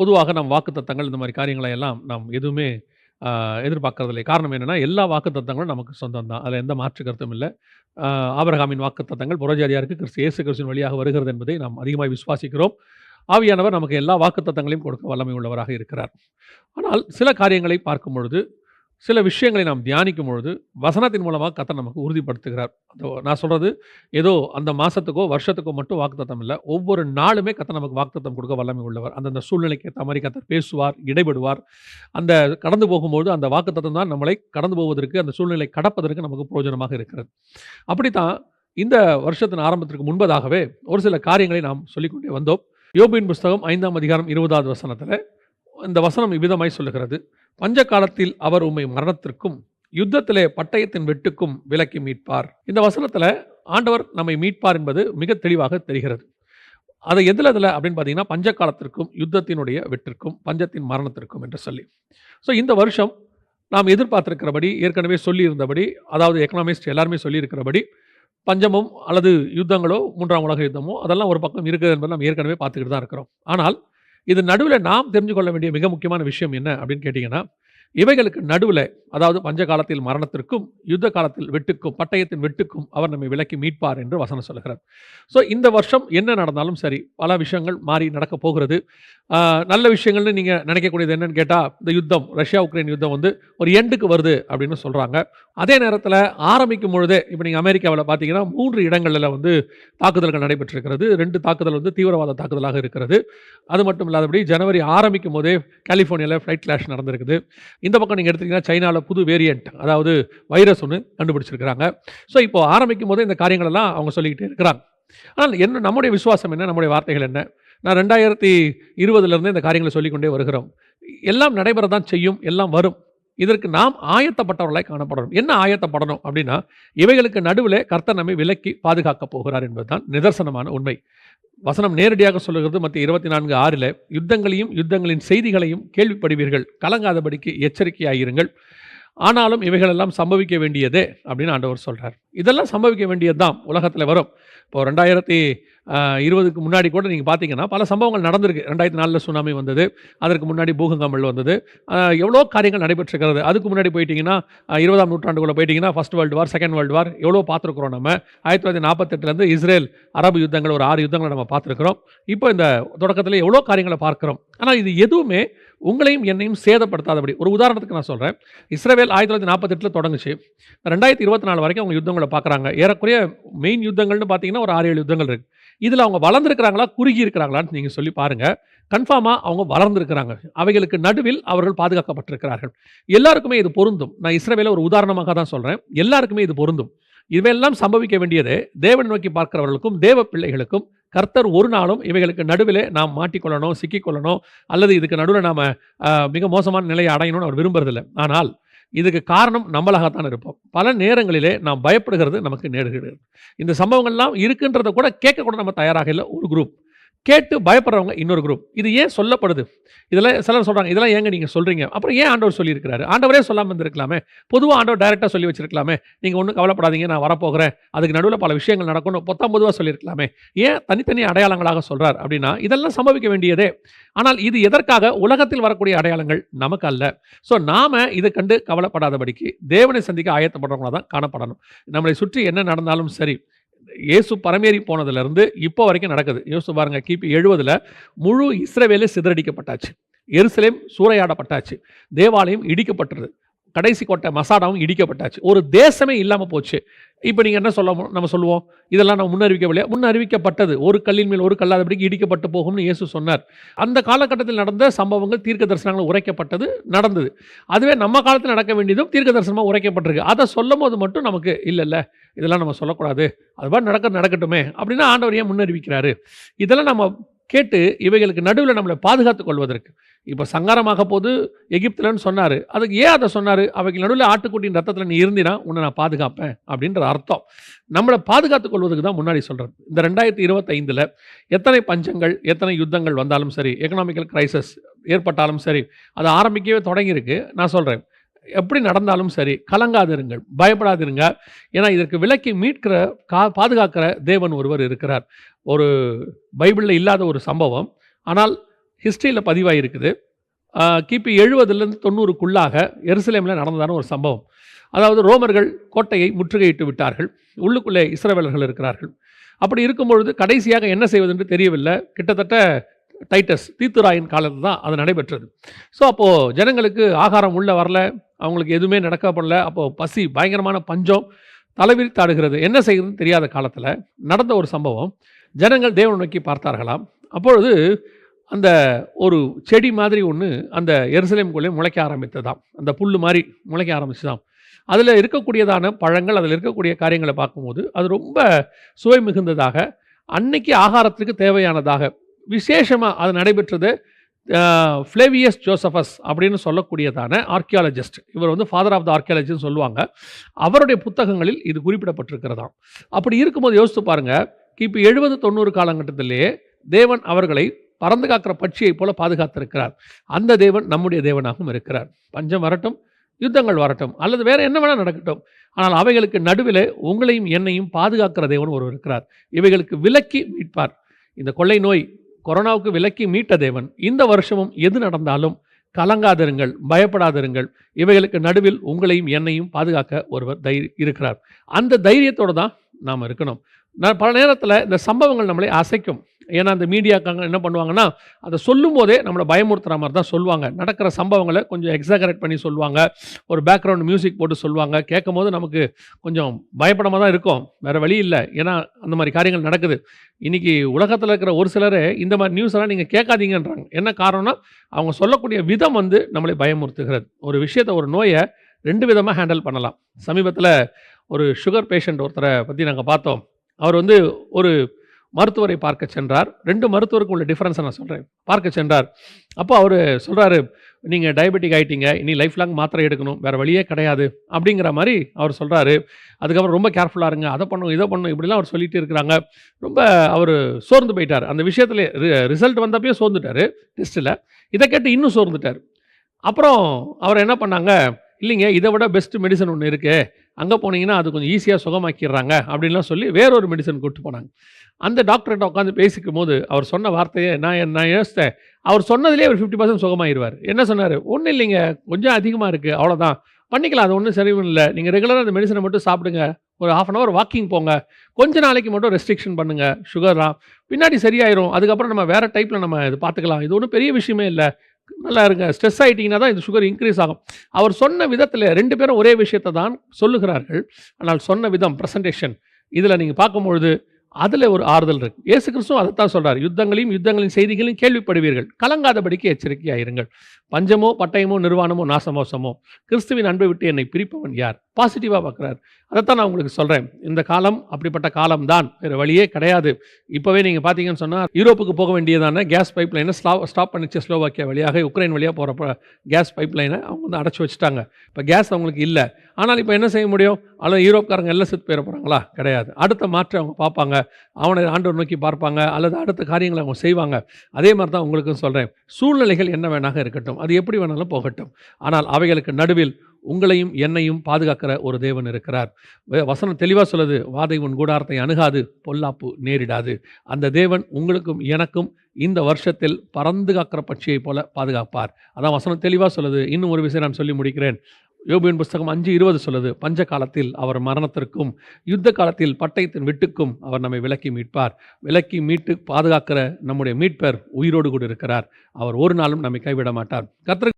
பொதுவாக நம் வாக்குத்தத்தங்கள் இந்த மாதிரி காரியங்களை எல்லாம் நாம் எதுவுமே எதிர்பார்க்கறதில்லை. காரணம் என்னென்னா எல்லா வாக்குத்தத்தங்களும் நமக்கு சொந்தம் தான். அதில் எந்த மாற்று கருத்தும் இல்லை ஆபரகாமின் ஆபிரகாமின் வாக்குத்தத்தங்கள் புரஜாரியாருக்கு கிறிஸ்து இயேசு கிறிஸ்துவின் வழியாக வருகிறது என்பதை நாம் அதிகமாக விசுவாசிக்கிறோம். ஆவியானவர் நமக்கு எல்லா வாக்குத்தத்தங்களையும் கொடுக்க வல்லமை உள்ளவராக இருக்கிறார். ஆனால் சில காரியங்களை பார்க்கும் பொழுது, சில விஷயங்களை நாம் தியானிக்கும் பொழுது, வசனத்தின் மூலமாக கர்த்தர் நமக்கு உறுதிப்படுத்துகிறார். அதோ நான் சொல்கிறது ஏதோ அந்த மாதத்துக்கோ வருஷத்துக்கோ மட்டும் வாக்குத்தத்தம் இல்லை ஒவ்வொரு நாளுமே கத்தை நமக்கு வாக்குத்தத்தம் கொடுக்க வல்லமை உள்ளவர். அந்தந்த சூழ்நிலைக்கு ஏற்ற மாதிரி கத்தை பேசுவார், இடைபடுவார். அந்த கடந்து போகும்போது அந்த வாக்குத்தத்தம் தான் நம்மளை கடந்து போவதற்கு, அந்த சூழ்நிலை கடப்பதற்கு நமக்கு பிரயோஜனமாக இருக்கிறது. அப்படித்தான் இந்த வருஷத்தின் ஆரம்பத்திற்கு முன்பதாகவே ஒரு சில காரியங்களை நாம் சொல்லிக்கொண்டே வந்தோம். யோபின் புஸ்தகம் ஐந்தாம் அதிகாரம் இருபதாவது வசனத்தில் இந்த வசனம் இவ்விதமாய் சொல்லுகிறது. பஞ்ச காலத்தில் அவர் உம்மை மரணத்திற்கும், யுத்தத்திலே பட்டயத்தின் வெட்டுக்கும் விலக்கி மீட்பார். இந்த வசனத்தில் ஆண்டவர் நம்மை மீட்பார் என்பது மிக தெளிவாக தெரிகிறது. அதை எதில் எதில் அப்படின்னு பார்த்தீங்கன்னா, பஞ்ச காலத்திற்கும், யுத்தத்தினுடைய வெற்றிற்கும், பஞ்சத்தின் மரணத்திற்கும் என்று சொல்லி. ஸோ இந்த வருஷம் நாம் எதிர்பார்த்திருக்கிறபடி, ஏற்கனவே சொல்லியிருந்தபடி, அதாவது எக்கனாமிஸ்ட் எல்லாருமே சொல்லியிருக்கிறபடி, பஞ்சமும் அல்லது யுத்தங்களோ, மூன்றாம் உலக யுத்தமோ அதெல்லாம் ஒரு பக்கம் இருக்குது என்பதை நாம் ஏற்கனவே பார்த்துக்கிட்டு தான் இருக்கிறோம். ஆனால் இது நடுவுல நாம் தெரிஞ்சு கொள்ள வேண்டிய மிக முக்கியமான விஷயம் என்ன அப்படின்னு கேட்டீங்கன்னா, இவைகளுக்கு நடுவில் அதாவது பஞ்ச காலத்தில் மரணத்திற்கும், யுத்த காலத்தில் வெட்டுக்கும், பட்டயத்தின் வெட்டுக்கும் அவர் நம்மை விலக்கி மீட்பார் என்று வசனம் சொல்கிறார் ஸோ இந்த வருஷம் என்ன நடந்தாலும் சரி, பல விஷயங்கள் மாறி நடக்கப் போகிறது. நல்ல விஷயங்கள்னு நீங்கள் நினைக்கக்கூடியது என்னன்னு கேட்டால் இந்த யுத்தம் ரஷ்யா, உக்ரைன் யுத்தம் வந்து ஒரு எண்டுக்கு வருது அப்படின்னு சொல்கிறாங்க அதே நேரத்தில் ஆரம்பிக்கும் பொழுதே இப்போ நீங்கள் அமெரிக்காவில் பார்த்தீங்கன்னா, மூன்று இடங்களில் வந்து தாக்குதல்கள் நடைபெற்றிருக்கிறது. ரெண்டு தாக்குதல் வந்து தீவிரவாத தாக்குதலாக இருக்கிறது. அது மட்டும் இல்லாதபடி ஜனவரி ஆரம்பிக்கும் போதே கலிஃபோர்னியாவில் ஃப்ளைட் கிளாஷ் நடந்திருக்குது. இந்த பக்கம் நீங்கள் எடுத்தீங்கன்னா, சைனாவில் புது வேரியண்ட் அதாவது வைரஸ் ஒன்று கண்டுபிடிச்சிருக்கிறாங்க. ஸோ இப்போ ஆரம்பிக்கும் போதே இந்த காரியங்களெல்லாம் அவங்க சொல்லிக்கிட்டே இருக்கிறாங்க. ஆனால் என்ன நம்முடைய விசுவாசம் என்ன? நம்முடைய வார்த்தைகள் என்ன? நான் ரெண்டாயிரத்தி இருபதுலேருந்து இந்த காரியங்களை சொல்லிக்கொண்டே வருகிறோம். எல்லாம் நடைபெற தான் செய்யும். எல்லாம் வரும். இதற்கு நாம் ஆயத்தப்பட்டவர்களாய் காணப்படணும். என்ன ஆயத்தப்படணும் அப்படின்னா, இவைகளுக்கு நடுவில் கர்த்தர் நம்மை விலக்கி பாதுகாக்கப் போகிறார் என்பதுதான் நிதர்சனமான உண்மை. வசனம் நேரடியாக சொல்லுகிறது மற்ற இருபத்தி நான்கு ஆறில் யுத்தங்களையும், யுத்தங்களின் செய்திகளையும் கேள்விப்படுவீர்கள். கலங்காதபடிக்கு எச்சரிக்கையாயிருங்கள். ஆனாலும் இவைகளெல்லாம் சம்பவிக்க வேண்டியதே அப்படின்னு ஆண்டவர் சொல்கிறார் இதெல்லாம் சம்பவிக்க வேண்டியது தான். உலகத்தில் வரும். இப்போ ரெண்டாயிரத்தி 2020க்கு முன்னாடி கூட நீங்கள் பார்த்தீங்கன்னா, பல சம்பவங்கள் நடந்திருக்கு. 2004ல சுனாமி வந்தது. அதற்கு முன்னாடி பூகங்கமல் வந்தது. எவ்வளோ காரியங்கள் நடைபெற்றிருக்கிறது. அதுக்கு முன்னாடி போயிட்டிங்கன்னா இருபதாம் நூற்றாண்டுக்குள்ளே போயிட்டிங்கன்னா first world war, second world war எவ்வளோ பார்த்துருக்குறோம் நம்ம. 1948லேருந்து இஸ்ரேல், அரபு யுத்தங்கள் ஒரு ஆறு யுத்தங்களை நம்ம பார்த்துருக்குறோம் இப்போ இந்த தொடக்கத்தில் எவ்வளோ காரியங்களை பார்க்குறோம் ஆனால் இது எதுவுமே உங்களையும் என்னையும் சேதப்படுத்தாதபடி ஒரு உதாரணத்துக்கு நான் சொல்றேன். இஸ்ரவேல் 1948ல தொடங்குச்சு. 2024 வரைக்கும் அவங்க யுத்தங்களை பார்க்குறாங்க. ஏறக்குறைய மெயின் யுத்தங்கள்னு பார்த்தீங்கன்னா, ஒரு 6, 7 யுத்தங்கள் இருக்குது இதில் அவங்க வளர்ந்துருக்கிறாங்களா குறுகி இருக்கிறாங்களான்னு நீங்கள் சொல்லி பாருங்க. கன்ஃபார்மாக அவங்க வளர்ந்துருக்கிறாங்க அவைகளுக்கு நடுவில் அவர்கள் பாதுகாக்கப்பட்டிருக்கிறார்கள். எல்லாருக்குமே இது பொருந்தும். நான் இஸ்ரேவேல ஒரு உதாரணமாக தான் சொல்கிறேன் எல்லாருக்குமே இது பொருந்தும். இவையெல்லாம் சம்பவிக்க வேண்டியது தேவன் நோக்கி பார்க்கிறவர்களுக்கும், தேவ பிள்ளைகளுக்கும் கர்த்தர் ஒரு நாளும் இவைகளுக்கு நடுவிலே நாம் மாட்டிக்கொள்ளணும், சிக்கிக்கொள்ளணும் அல்லது இதுக்கு நடுவில் நாம் மிக மோசமான நிலையை அடையணும்னு அவர் விரும்புறதில்லை ஆனால் இதுக்கு காரணம் நம்மளாகத்தான் இருப்போம். பல நேரங்களிலே நாம் பயப்படுகிறது நமக்கு நேருகிறது இந்த சம்பவங்கள்லாம் இருக்குன்றத கூட கேட்க கூட நம்ம தயாராக இல்லை ஒரு குரூப். கேட்டு பயப்படுறவங்க இன்னொரு குரூப். இது ஏன் சொல்லப்படுது? இதெல்லாம் சிலர் சொல்கிறாங்க இதெல்லாம் ஏங்க நீங்கள் சொல்கிறீங்க அப்புறம் ஏன் ஆண்டவர் சொல்லியிருக்கிறாரு? ஆண்டவரே சொல்லாமல் இருந்திருக்கலாமே. பொதுவாக ஆண்டவர் டேரெக்டாக சொல்லி வச்சிருக்கலாமே. நீங்கள் ஒன்றும் கவலைப்படாதீங்க நான் வரப்போகிறேன். அதுக்கு நடுவில் பல விஷயங்கள் நடக்கணும் பொத்தாம் பொதுவாக சொல்லியிருக்கலாமே. ஏன் தனித்தனி அடையாளங்களாக சொல்கிறார் அப்படின்னா, இதெல்லாம் சம்பவிக்க வேண்டியதே. ஆனால் இது எதற்காக? உலகத்தில் வரக்கூடிய அடையாளங்கள் நமக்கு அல்ல. ஸோ நாம் இதை கண்டு கவலைப்படாதபடிக்கு தேவனை சந்திக்க ஆயத்தப்படுறவங்களாக தான் காணப்படணும். நம்மளை சுற்றி என்ன நடந்தாலும் சரி, இயேசு பரமேறி போனதுலேருந்து இப்போ வரைக்கும் நடக்குது. யோசிச்சு பாருங்க. கிபி 70ல முழு இஸ்ரவேலே சிதறடிக்கப்பட்டாச்சு. எருசலேம் சூறையாடப்பட்டாச்சு. தேவாலயம் இடிக்கப்பட்டது. கடைசி கோட்டை மசாடாவும் இடிக்கப்பட்டாச்சு. ஒரு தேசமே இல்லாமல் போச்சு. இப்போ நீங்கள் என்ன சொல்ல நம்ம சொல்லுவோம்? இதெல்லாம் நம்ம முன்னறிவிக்கவில்லையா? முன்னறிவிக்கப்பட்டது. ஒரு கல்லின் மேல் ஒரு கல்லாதபடிக்கு இடிக்கப்பட்டு போகும்னு இயேசு சொன்னார். அந்த காலகட்டத்தில் நடந்த சம்பவங்கள் தீர்க்க தரிசனங்கள் உரைக்கப்பட்டது நடந்தது. அதுவே நம்ம காலத்தில் நடக்க வேண்டியதும் தீர்க்க தரிசனமாக உரைக்கப்பட்டிருக்கு. அதை சொல்லும் போது மட்டும் நமக்கு இல்லல்ல, இதெல்லாம் நம்ம சொல்லக்கூடாது. அது மாதிரி நடக்க நடக்கட்டுமே அப்படின்னா ஆண்டவர் ஏன் முன்னறிவிக்கிறாரு? இதெல்லாம் நம்ம கேட்டு இவைகளுக்கு நடுவில் நம்மளை பாதுகாத்துக் கொள்வதற்கு. இப்போ சங்காரமாக போது எகிப்துலன்னு சொன்னார் அதுக்கு ஏன் அதை சொன்னார் அவைக்கு நடுவில் ஆட்டுக்குட்டியின் ரத்தத்தில் நீ இருந்தினா உன்னை நான் பாதுகாப்பேன் அப்படின்ற அர்த்தம். நம்மளை பாதுகாத்துக் கொள்வதுக்கு தான் முன்னாடி சொல்கிறது இந்த 2025ல எத்தனை பஞ்சங்கள், எத்தனை யுத்தங்கள் வந்தாலும் சரி, எக்கனாமிக்கல் கிரைசஸ் ஏற்பட்டாலும் சரி, அது ஆரம்பிக்கவே தொடங்கியிருக்கு. நான் சொல்கிறேன் எப்படி நடந்தாலும் சரி, கலங்காதிருங்கள், பயப்படாதிருங்க. ஏன்னா இதற்கு விலக்கி மீட்கிற, கா பாதுகாக்கிற தேவன் ஒருவர் இருக்கிறார். ஒரு பைபிளில் இல்லாத ஒரு சம்பவம். ஆனால் ஹிஸ்ட்ரியில் பதிவாயிருக்குது. கிபி எழுபதுலேருந்து தொண்ணூறுக்குள்ளாக எருசலேமில் நடந்ததான ஒரு சம்பவம். அதாவது ரோமர்கள் கோட்டையை முற்றுகையிட்டு விட்டார்கள். உள்ளுக்குள்ளே இஸ்ரவேலர்கள் இருக்கிறார்கள். அப்படி இருக்கும்பொழுது கடைசியாக என்ன செய்வது என்று தெரியவில்லை. கிட்டத்தட்ட டைட்டஸ் தீத்துராயின் காலத்தில் தான் அது நடைபெற்றது. ஸோ அப்போது ஜனங்களுக்கு ஆகாரம் உள்ளே வரல. அவங்களுக்கு எதுவுமே நடக்கப்படல அப்போது பசி பயங்கரமான பஞ்சம் தலைவிரித்தாடுகிறது. என்ன செய்கிறதுன்னு தெரியாத காலத்தில் நடந்த ஒரு சம்பவம். ஜனங்கள் தேவனை நோக்கி பார்த்தார்களாம். அப்பொழுது அந்த ஒரு செடி மாதிரி ஒன்று அந்த எருசலேம்குள்ளே முளைக்க ஆரம்பித்ததாம். அந்த புல் மாதிரி முளைக்க ஆரம்பிச்சுதாம். அதில் இருக்கக்கூடியதான பழங்கள் அதில் இருக்கக்கூடிய காரியங்களை பார்க்கும்போது அது ரொம்ப சுவை மிகுந்ததாக அன்னைக்கு ஆகாரத்துக்கு தேவையானதாக விசேஷமாக அது நடைபெற்றது ஃப்ளேவியஸ் ஜோசஃபஸ் அப்படின்னு சொல்லக்கூடியதான ஆர்கியாலஜிஸ்ட் இவர் வந்து ஃபாதர் ஆஃப் த ஆர்கியாலஜின்னு சொல்லுவாங்க. அவருடைய புத்தகங்களில் இது குறிப்பிடப்பட்டிருக்கிறதாம். அப்படி இருக்கும்போது யோசித்து பாருங்க கிபி எழுபது தொண்ணூறு காலகட்டத்திலேயே தேவன் அவர்களை பறந்து காக்கிற பட்சியைப் போல பாதுகாத்திருக்கிறார். அந்த தேவன் நம்முடைய தேவனாகவும் இருக்கிறார். பஞ்சம் வரட்டும் யுத்தங்கள் வரட்டும் அல்லது வேற என்ன வேணால் நடக்கட்டும். ஆனால் அவைகளுக்கு நடுவில் உங்களையும் என்னையும் பாதுகாக்கிற தேவன் ஒருவர் இருக்கிறார். இவைகளுக்கு விலக்கி மீட்பார். இந்த கொள்ளை நோய் கொரோனாவுக்கு விலக்கி மீட்ட தேவன். இந்த வருஷமும் எது நடந்தாலும் கலங்காதிருங்கள் பயப்படாதிருங்கள். இவைகளுக்கு நடுவில் உங்களையும் என்னையும் பாதுகாக்க ஒருவர் தை இருக்கிறார். அந்த தைரியத்தோடு தான் நாம் இருக்கணும். நான் பல நேரத்தில் இந்த சம்பவங்கள் நம்மளை அசைக்கும். ஏன்னா அந்த மீடியாக்காங்க என்ன பண்ணுவாங்கன்னா அதை சொல்லும் போதே நம்மளை பயமுறுத்துற மாதிரி தான் சொல்லுவாங்க. நடக்கிற சம்பவங்களை கொஞ்சம் எக்ஸாகரேட் பண்ணி சொல்லுவாங்க. ஒரு பேக்ரவுண்ட் மியூசிக் போட்டு சொல்லுவாங்க. கேட்கும் போது நமக்கு கொஞ்சம் பயப்படமாக தான் இருக்கும். வேறு வழி இல்லை. ஏன்னா அந்த மாதிரி காரியங்கள் நடக்குது. இன்றைக்கி உலகத்தில் இருக்கிற ஒரு சிலர் இந்த மாதிரி நியூஸ் எல்லாம் நீங்கள் கேட்காதீங்கன்றாங்க. என்ன காரணம்னா அவங்க சொல்லக்கூடிய விதம் வந்து நம்மளை பயமுறுத்துகிறது. ஒரு விஷயத்தை ஒரு நோயை ரெண்டு விதமாக ஹேண்டில் பண்ணலாம். சமீபத்தில் ஒரு சுகர் பேஷண்ட் ஒருத்தரை பற்றி நாங்கள் பார்த்தோம். அவர் வந்து ஒரு மருத்துவரை பார்க்க சென்றார். ரெண்டு மருத்துவருக்கும் உள்ள டிஃப்ரென்ஸை நான் சொல்கிறேன் பார்க்க சென்றார். அப்போ அவர் சொல்கிறாரு நீங்கள் டயபெட்டிக் ஆகிட்டீங்க இனி லைஃப் லாங் மாத்திரை எடுக்கணும். வேறு வழியே கிடையாது. அப்படிங்கிற மாதிரி அவர் சொல்கிறாரு அதுக்கப்புறம் ரொம்ப கேர்ஃபுல்லாக இருங்க. அதை பண்ணும் இதை பண்ணும். இப்படிலாம் அவர் சொல்லிட்டு இருக்கிறாங்க. ரொம்ப அவர் சோர்ந்து போயிட்டார். அந்த விஷயத்தில் ரிசல்ட் வந்தப்பயே சோர்ந்துட்டார் டெஸ்ட்டில் இதை கேட்டு இன்னும் சோர்ந்துட்டார். அப்புறம் அவர் என்ன பண்ணாங்க இல்லைங்க இதை விட பெஸ்ட் மெடிசன் ஒன்று இருக்குது அங்கே போனீங்கன்னா அது கொஞ்சம் ஈஸியாக சுகமாக்கிடுறாங்க அப்படின்லாம் சொல்லி வேறொரு மெடிசன் கூப்பிட்டு போனாங்க. அந்த டாக்டர்கிட்ட உட்காந்து பேசிக்கும் போது அவர் சொன்ன வார்த்தையை நான் நான் யோசித்தேன். அவர் சொன்னதுலேயே ஒரு ஃபிஃப்டி பர்சன்ட் சுகமாயிருவார். என்ன சொன்னார்? ஒன்றும் இல்லைங்க. கொஞ்சம் அதிகமாக இருக்குது அவ்வளோதான் பண்ணிக்கலாம். அது ஒன்றும் சரியும் இல்லை. நீங்கள் ரெகுலராக அந்த மெடிசனை மட்டும் சாப்பிடுங்க. ஒரு ஹாஃப் அன் ஹவர் வாக்கிங் போங்க. கொஞ்ச நாளைக்கு மட்டும் ரெஸ்ட்ரிக்ஷன் பண்ணுங்கள் சுகர்லாம் பின்னாடி சரியாயிரும். அதுக்கப்புறம் நம்ம வேறு டைப்பில் நம்ம இது பார்த்துக்கலாம். இது ஒன்றும் பெரிய விஷயமே இல்லை. நல்லா இருங்க ஸ்ட்ரெஸ் ஆகிட்டிங்கன்னா தான் இந்த சுகர் இன்க்ரீஸ் ஆகும். அவர் சொன்ன விதத்தில் ரெண்டு பேரும் ஒரே விஷயத்தை தான் சொல்லுகிறார்கள். ஆனால் சொன்ன விதம் ப்ரெசன்டேஷன் இதில் நீங்கள் பார்க்கும்பொழுது அதில் ஒரு ஆறுதல் இருக்கு. இயேசு கிறிஸ்துவும் அதைத்தான் சொல்கிறார் யுத்தங்களையும் யுத்தங்களின் செய்திகளையும் கேள்விப்படுவீர்கள். கலங்காதபடிக்கு எச்சரிக்கையாயிருங்கள். பஞ்சமோ பட்டயமோ நிர்வாணமோ நாசமோசமோ கிறிஸ்துவின் அன்பை விட்டு என்னை பிரிப்பவன் யார்? பாசிட்டிவாக பார்க்குறார். அதைத்தான் நான் உங்களுக்கு சொல்கிறேன் இந்த காலம் அப்படிப்பட்ட காலம் தான் வேறு வழியே கிடையாது. இப்போவே நீங்கள் பார்த்தீங்கன்னு சொன்னால் யூரோப்புக்கு போக வேண்டியதான கேஸ் பைப் லைனை ஸ்லா ஸ்டாப் பண்ணிச்சு ஸ்லோவாக்கியா வழியாக உக்ரைன் வழியாக போகிறப்ப கேஸ் பைப் லைனை அவங்க வந்து அடைச்சி வச்சுட்டாங்க. இப்போ கேஸ் அவங்களுக்கு இல்லை. ஆனால் இப்போ என்ன செய்ய முடியும்? அல்லது யூரோப்காரங்க எல்லாம் செத்து போயிட போகிறாங்களா கிடையாது. அடுத்த மாற்றை அவங்க பார்ப்பாங்க. அவனை ஆண்டவர் நோக்கி பார்ப்பாங்க. அல்லது அடுத்த காரியங்களை அவங்க செய்வாங்க. அதே மாதிரி தான் உங்களுக்கும் சொல்கிறேன் சூழ்நிலைகள் என்ன வேணாக இருக்கட்டும். அது எப்படி வேணாலும் போகட்டும். ஆனால் அவைகளுக்கு நடுவில் உங்களையும் என்னையும் பாதுகாக்கிற ஒரு தேவன் இருக்கிறார். வே- வசனம் தெளிவாக சொல்லுது வாதை உன் கூடாரத்தை அணுகாது பொல்லாப்பு நேரிடாது. அந்த தேவன் உங்களுக்கும் எனக்கும் இந்த வருஷத்தில் பறந்து காக்கிற பட்சியைப் போல பாதுகாப்பார். அதான் வசனம் தெளிவாக சொல்லுது. இன்னும் ஒரு விஷயம் நான் சொல்லி முடிக்கிறேன். யோபியன் புஸ்தகம் அஞ்சு இருபது சொல்லுது பஞ்ச காலத்தில் அவர் மரணத்திற்கும் யுத்த காலத்தில் பட்டயத்தின் விட்டுக்கும் அவர் நம்மை விலக்கி மீட்பார். விலக்கி மீட்டு பாதுகாக்கிற நம்முடைய மீட்பர் உயிரோடு கூட இருக்கிறார். அவர் ஒரு நாளும் நம்மை கைவிட மாட்டார். கத்திர